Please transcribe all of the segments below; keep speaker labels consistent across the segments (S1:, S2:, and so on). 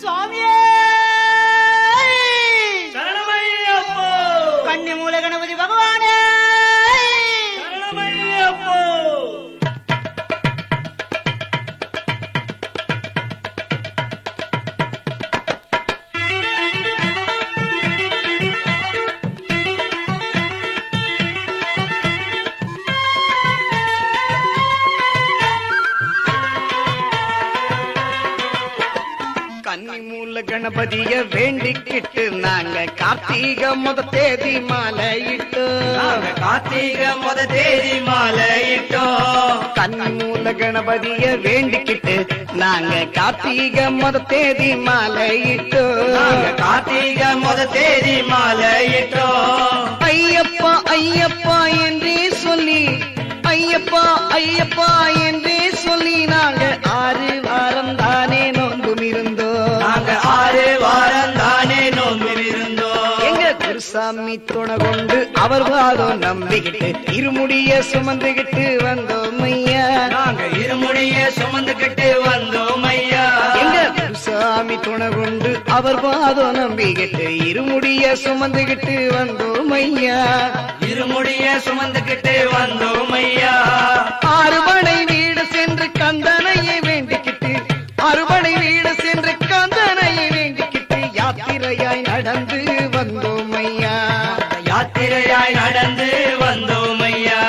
S1: சுவாமியே
S2: கணபதிய வேண்டிக்கிட்டு நாங்க கார்த்திக முத தேதி மாலையிட்டு
S3: நாங்க கார்த்திக முத தேதி மாலையிட்டோம்.
S2: கன்னிமூல கணபதிய வேண்டிக்கிட்டு நாங்க கார்த்திக முத தேதி மாலையிட்டு
S3: நாங்க கார்த்திக முத தேதி மாலையிட்டோம்.
S2: ஐயப்பா ஐயப்பா என்றே சொல்லி ஐயப்பா ஐயப்பா குருசாமி துணை கொண்டு அவர் பாதம் நம்பிக்கிட்டு இருமுடிய சுமந்துகிட்டு வந்தோம் ஐயா
S3: நாங்க இருமுடிய சுமந்துகிட்டு வந்தோம் ஐயா
S2: எங்க குருசாமி துணை கொண்டு அவர் பாதம் நம்பிக்கிட்டு இருமுடிய சுமந்துகிட்டு வந்தோம் ஐயா
S3: இருமுடிய சுமந்துகிட்டு வந்தோம் ஐயா
S2: அறுபடை வீடு சென்று கந்தனையை வேண்டிக்கிட்டு அறுபடை வீடு சென்று கந்தனையை வேண்டிக்கிட்டு யாத்திரையாய் நடந்து வந்தோம் ஐயா
S3: யாத்திரையாய் நடந்து வந்தோம் ஐயா.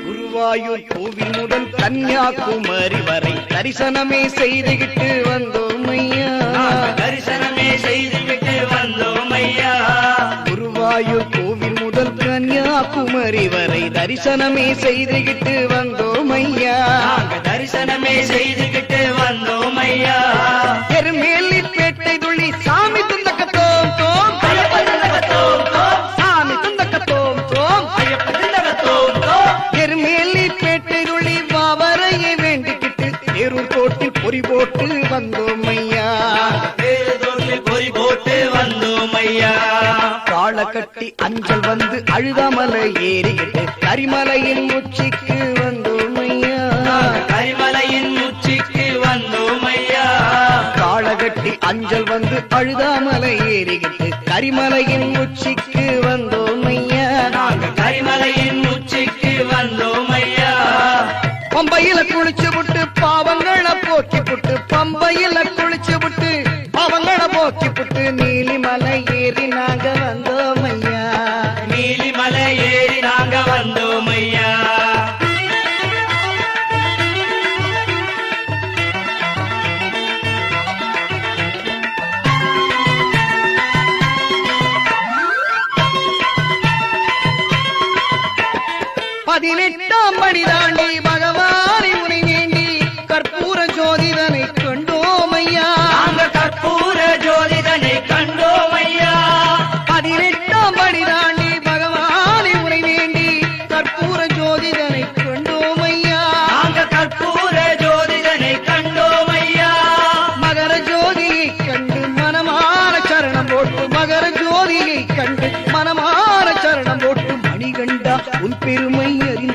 S2: குருவாயூர் கோவில் முதல் கன்னியாகுமரி வரை தரிசனமே செய்துகிட்டு வந்தோம் ஐயா.
S3: தரிசனமே செய்துவிட்டு
S2: கன்னியாகுமரி வரை தரிசனமே செய்துகிட்டு வந்தோம் ஐயா.
S3: தரிசனமே செய்துகிட்டு வந்தோம் ஐயா.
S2: எருமேலி அஞ்சல் வந்து அழுதாமலை ஏறிக்கிட்டு கரிமலையின் உச்சிக்கு வந்தோம் ஐயா
S3: கரிமலையின் உச்சிக்கு வந்தோம் ஐயா
S2: காளை கட்டி அஞ்சல் வந்து அழுதாமலை ஏறிக்கிட்டு கரிமலையின் உச்சிக்கு வந்தோம் ஐயா
S3: நாங்க கரிமலையின் உச்சிக்கு வந்தோம் ஐயா
S2: பம்பையில குளிச்சு விட்டு நாங்க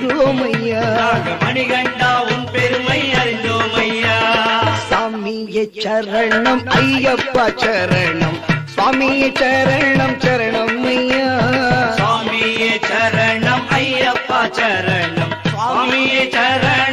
S2: அறிந்தோம் ஐயா
S3: மணிகண்டா உன் பெருமை அறிந்தோம் ஐயா
S2: சாமியே சரணம் ஐயப்பா சரணம். சுவாமியே சரணம் சரணம் ஐயா.
S3: சுவாமியே சரணம் ஐயப்பா சரணம். சுவாமியே சரணம்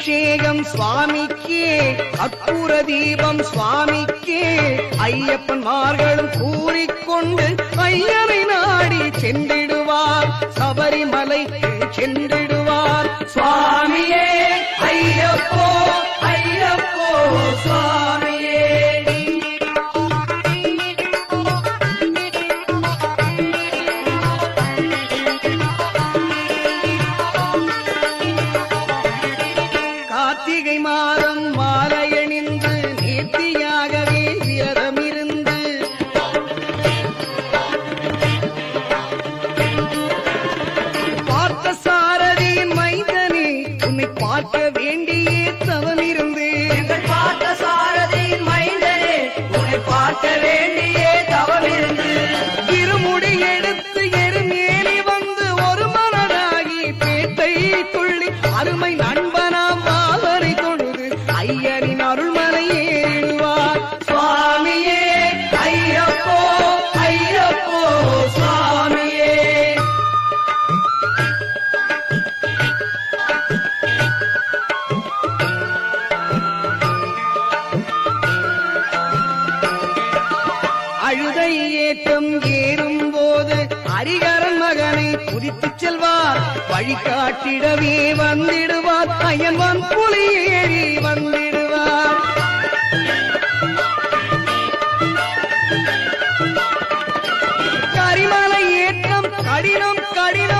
S2: அபிஷேகம் சுவாமிக்கே அற்புர தீபம் சுவாமிக்கே. ஐயப்பன்மார்களும் கூறிக்கொண்டு ஐயனை நாடி சென்றிடுவார். சபரிமலைக்கு சென்றிடுவார்.
S3: சுவாமியே
S2: காட்டிடவே வந்திடுவார். அயன்வான் புலியேறி வந்திடுவார். கரிமலை ஏற்றம் கடினம் கடினம்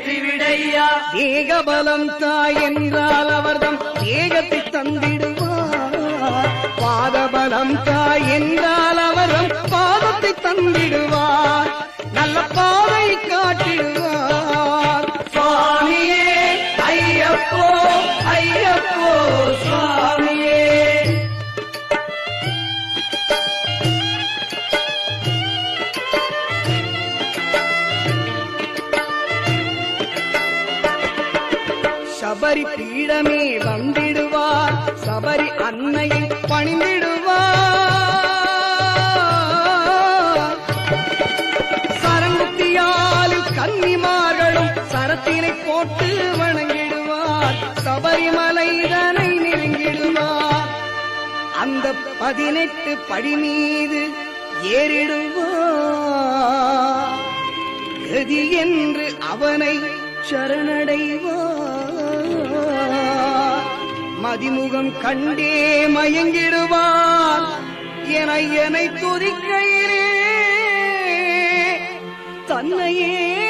S3: ஏற்றி விடையா
S2: தேகபலம் தாய் என்றால் அவர்தம் தேகத்தை தந்திடுவார். பாதபலம் தாய் என்றால் அவர்தம் பாதத்தை தந்திடுவார். நல்ல பாதை காட்டிடுவார்.
S3: சுவாமியே ஐயப்போ ஐயப்போ சுவாமியே.
S2: சபரி பீடமே வந்திடுவார். சபரி அன்னையை பணிந்திடுவார். சரங்குத்தியாலில் கன்னிமார்களும் சரத்தினை போட்டு வணங்கிடுவார். சபரிமலை சபரிமலைதனை நெருங்கிடுவார். அந்த பதினெட்டு படி மீது ஏறிடுவார். கதி என்று அவனை சரணடைவார். மதிமுகம் கண்டே மயங்கிடுவார் என என்னை துதிக்கையிலே. தன்னையே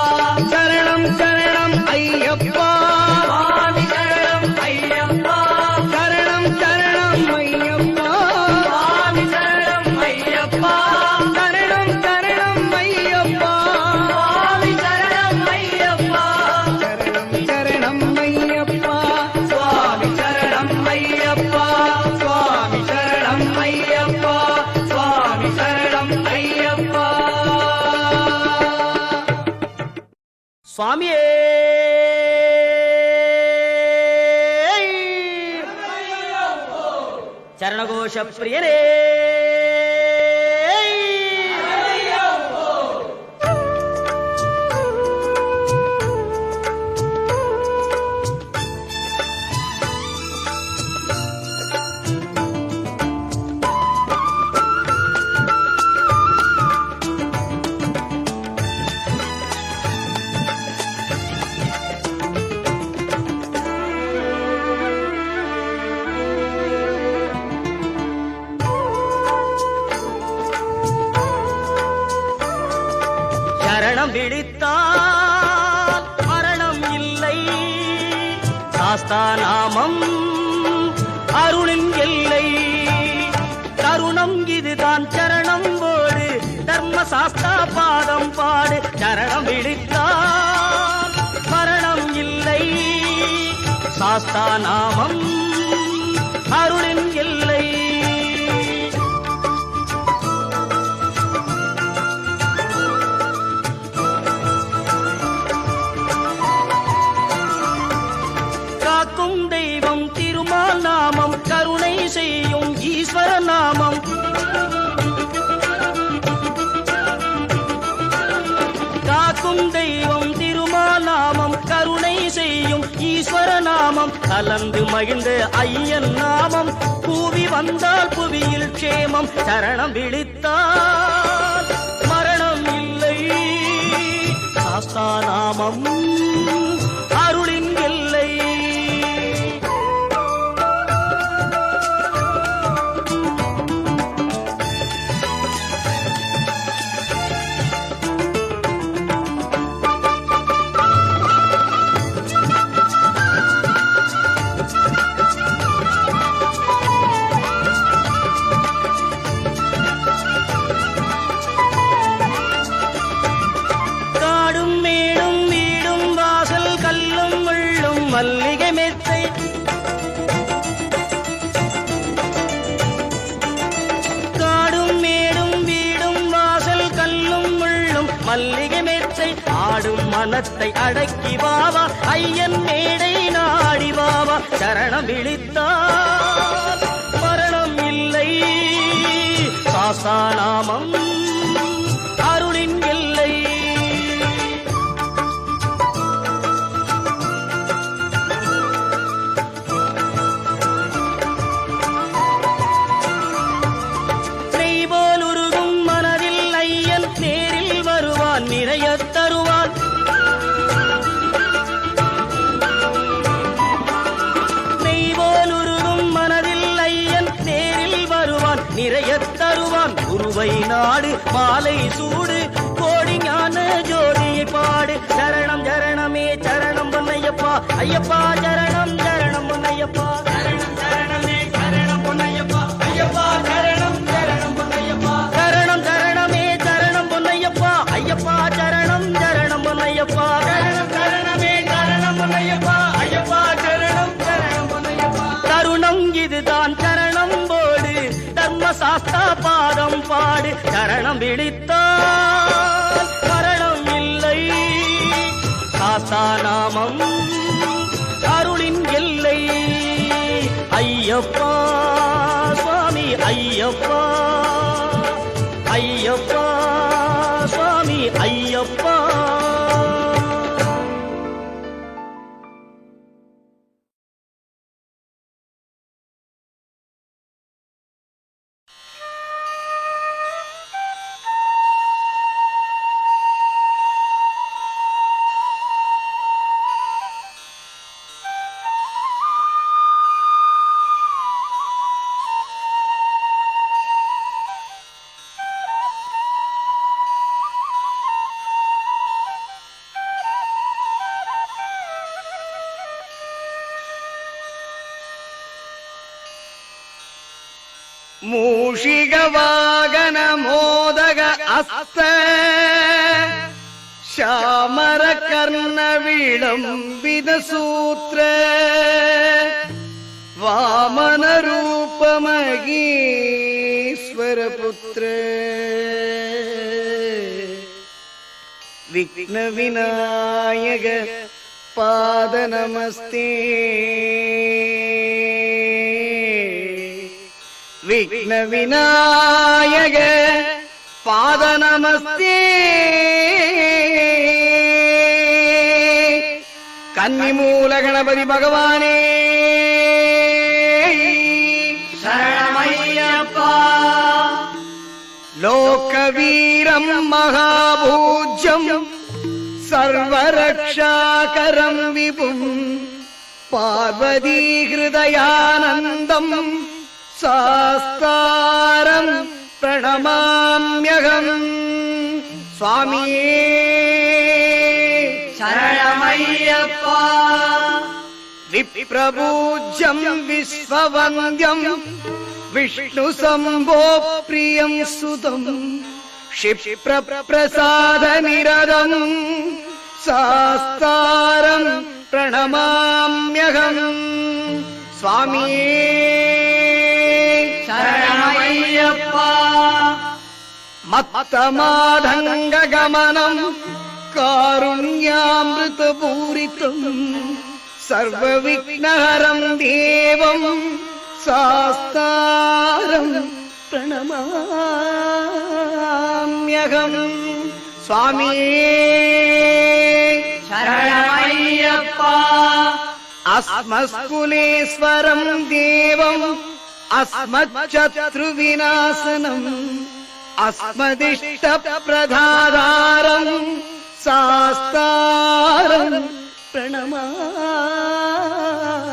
S1: స్వామి చరణఘోష ప్రియనే சாஸ்தா நாமம் அருளின் எல்லை. தருணம் இதுதான் சரணம் போடு தர்ம சாஸ்தா பாதம் பாடு சரணம் விழித்தால் மரணம் இல்லை. சாஸ்தா நாமம் நாமம். கலந்து மகிழ்ந்த ஐயன் நாமம். கூவி வந்தால் புவியில் க்ஷேமம். சரணம் விழித்தால் மரணம் இல்லை. சாஸ்தா நாமம் மனத்தை அடக்கி வாவா ஐயன் மேடை நாடி வாவா. சரணம் விழித்தால் மரணம் இல்லை. சாசா நாமம் அருளின் இல்லை நிறைய தருவான் குருவை நாடு மாலை சூடு கோடி ஞான ஜோதியை பாடு. சரணம் சரணமே சரணம் பொன்னையப்பா. ஐயப்பா சரணம் சரணம் பொன்னையப்பா. சரணம் சரணமே. கரம் விழித்தால் மரணம் இல்லை. சாஸ்தா நாமம் அருளின் எல்லை. ஐயப்பா சுவாமி ஐயப்பா ஐயப்பா.
S2: வாகன மோதக அஸ்த. ஷாமர கர்ண விளம்பித சூத்திர வாமன ரூபமகீஸ்வர புத்திர. விக்ன விநாயக பாத நமஸ்தே விக்ன விநாயக பாத நமஸ்தே கன்னிமூல கணபதி பகவானே.
S3: சரணமையப்பா
S2: மகாபூஜ்யம் सर्वरक्षाकरं विपुम् पार्वती हृदयानन्दम् सास्तारम् प्रणमाम्यहम् स्वामी
S3: शरणमय्यप्पा।
S2: प्रपूज्यं विश्ववन्द्यम् विष्णुसम्भो प्रियम् सुतम् शिपि सास्तारम् प्रणमाम्यहम् स्वामी।
S3: शरणमय्यप्पा।
S2: मतमाधनङ्गगमनम् कारुण्यामृतपूरितुम् सर्वविघ्नहरम् देवम् सास्तारम् प्रणमाम्यहम् स्वामी।
S3: शरणामय्यप्पा।
S2: अस्मस्कुलेश्वरम् देवम् അസ്മശത്രുവിനാശനം
S3: അസ്മദിഷ്ടപ്രധാരം
S2: സാസ്താരം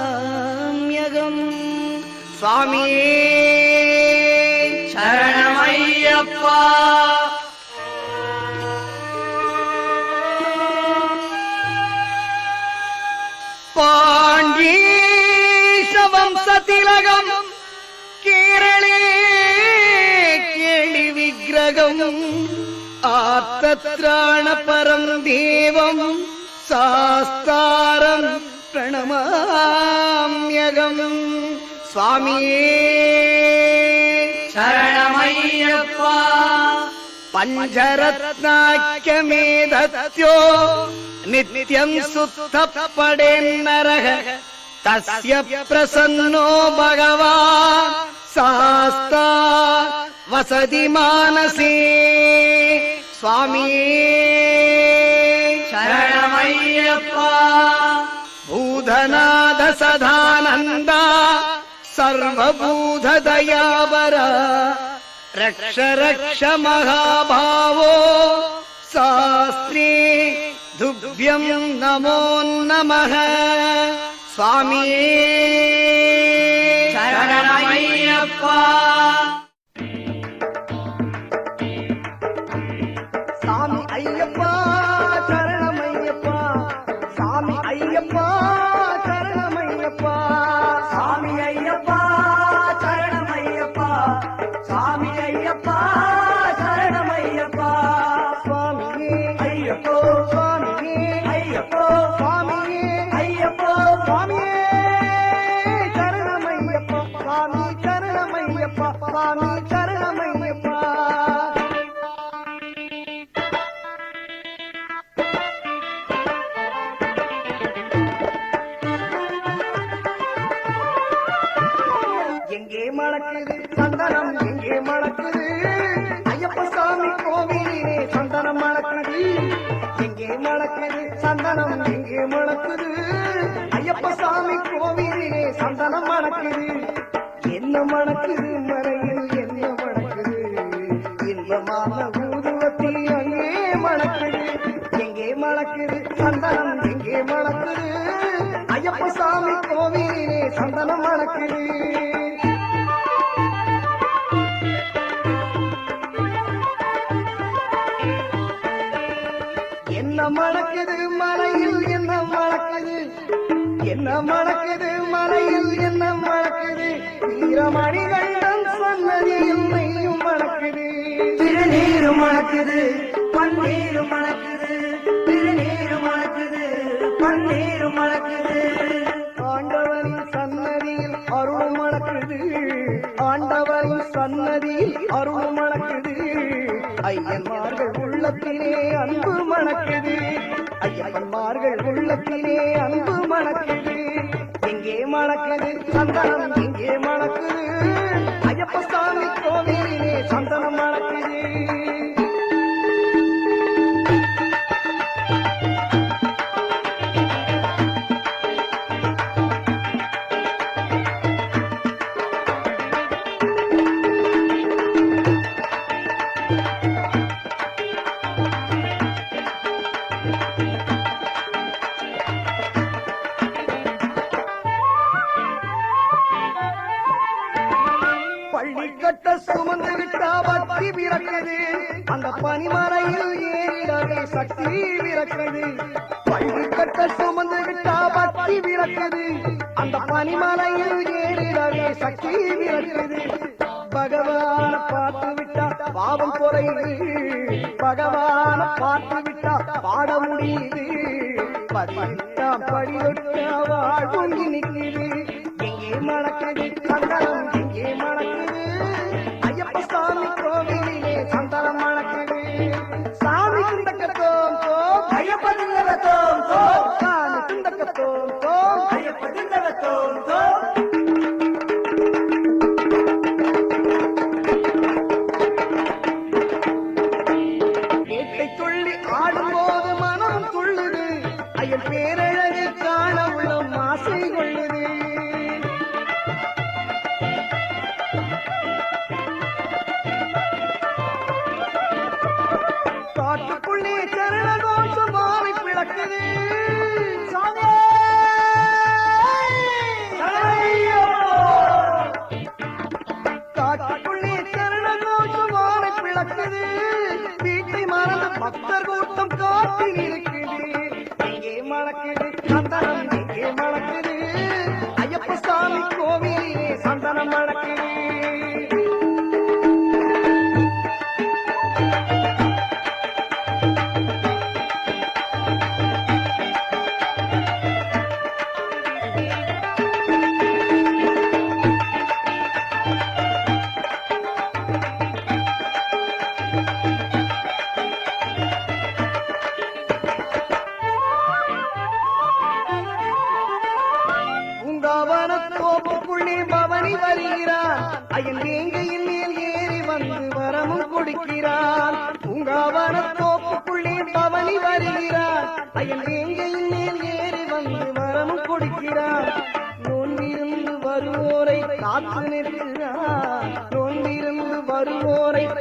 S2: പ്രണമാമ്യകം സ്വാമിയേ ശരണമയ്യപ്പാ आप्तराण परम् देवम् सास्तारम् प्रणमागमम् स्वामी
S3: शरणमय्यप्पा
S2: पञ्चरत्नाख्यमेधत्यो दधत्यो नित्यम् सुत पडेन्नरः तस्य प्रसन्नो भगवा सास्ता वसति मानसि। स्वामी
S3: शरणमय्यप्पा।
S2: भूधनाद सदानन्दा सर्वभूध दयाबरा रक्ष रक्ष महाभावो शास्त्री दुव्यमयम् नमो नमः। स्वामी शरणमय्यप्पा। மணக்குது ஐயப்ப சாமி கோவிலே சந்தனம் மணக்குது. என்ன மணக்குது மறையில் என்ன மணக்குது? இன்பமான ஊதுவத்தில் அங்கே மணக்குது. எங்கே மணக்குது சந்தனம் எங்கே மணக்குது? ஐயப்ப சாமி கோவிலே சந்தனம் மணக்குது. என்ன மணக்குது மலையில் என்ன மணக்குது வீரமணி கண்டன் சொன்னது என்னையும் மணக்குது திருநீர் மணக்குது பன்னீர் மணக்குது திருநீர் மணக்குது பன்னீர் மணக்குது. ஆண்டவரின் சன்னதியில் அருள் மணக்குது. ஆண்டவரின் சன்னதியில் அருள் மணக்குது. ஐயன்மார்கள் உள்ளத்திலே அன்பு மணக்குது. ஐயப்பன்மார்கள் உள்ளத்திலே அன்பு மணக்குது எங்கே மணக்குது சந்தனம்? எங்கே மணக்குது பகவான பார்த்து விட்டா பாவம் குறையுது. பகவான பார்த்து விட்டா பாட முடியுது. பதினெட்டாம் படி தொட்டா வாழ் நிற்குது எங்கே மணக்குது சந்தனம்? எங்கே மணக்குது ஐயப்ப சாமி கோவிலே சந்தனம் மணக்குது சாமி குந்தக்கத்தோம் தோம் ஐயப்ப திந்தகத்தோம் தோம் சாமி குந்தக்கத்தோம் தோம் ஐயப்ப திந்தகத்தோம் தோம்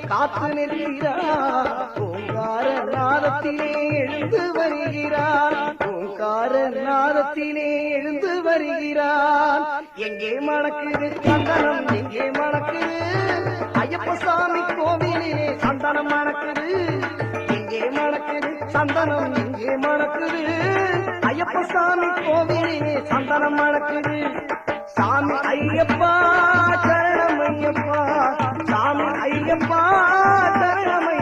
S2: காத்து நிற்கிறார் ஓங்கார நாதத்திலே எழுந்து வருகிறார் ஓங்கார நாதத்திலே எழுந்து வருகிறார் எங்கே மணக்குது சந்தனம் எங்கே மணக்குது? ஐயப்ப சாமி கோவிலிலே சந்தனம் மணக்குது. எங்கே மணக்குது சந்தனம் எங்கே மணக்குது? ஐயப்ப சாமி கோவிலிலே சந்தனம் மணக்குது. சாமி ஐயப்பா சரணம் ஐயப்பா. சாமி ஐயப்பா சரணமை